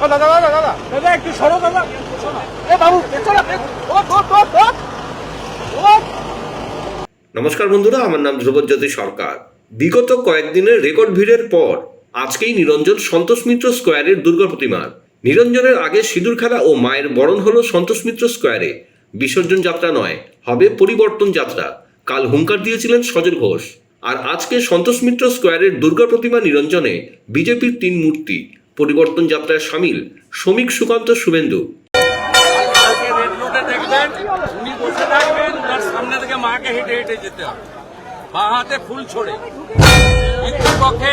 দাদা দাদা দাদা দাদা একটু সরো দাদা এ বাবু নমস্কার বন্ধুরা, আমার নাম ধ্রুবজ্যোতি সরকার। বিগত কয়েকদিনের রেকর্ড ভিড়ের পর আজকেই নিরঞ্জন সন্তোষ মিত্র স্কোয়ারের দুর্গা প্রতিমার নিরঞ্জনের আগে সিঁদুর খেলা ও মায়ের বরণ হলো সন্তোষ মিত্র স্কোয়ারে। বিসর্জন যাত্রা নয়, হবে পরিবর্তন যাত্রা। কাল হুঙ্কার দিয়েছিলেন সজল ঘোষ। আর আজকে সন্তোষ মিত্র স্কোয়ারের দুর্গা প্রতিমা নিরঞ্জনে বিজেপির তিন মূর্তি। পরিবর্তন যাত্রায় সামিল শ্রমিক সুকান্ত শুভেন্দু। মাকে হেঁটে হেঁটে যেতে হবে। হাতে ফুল ছড়ে। পিতৃপক্ষে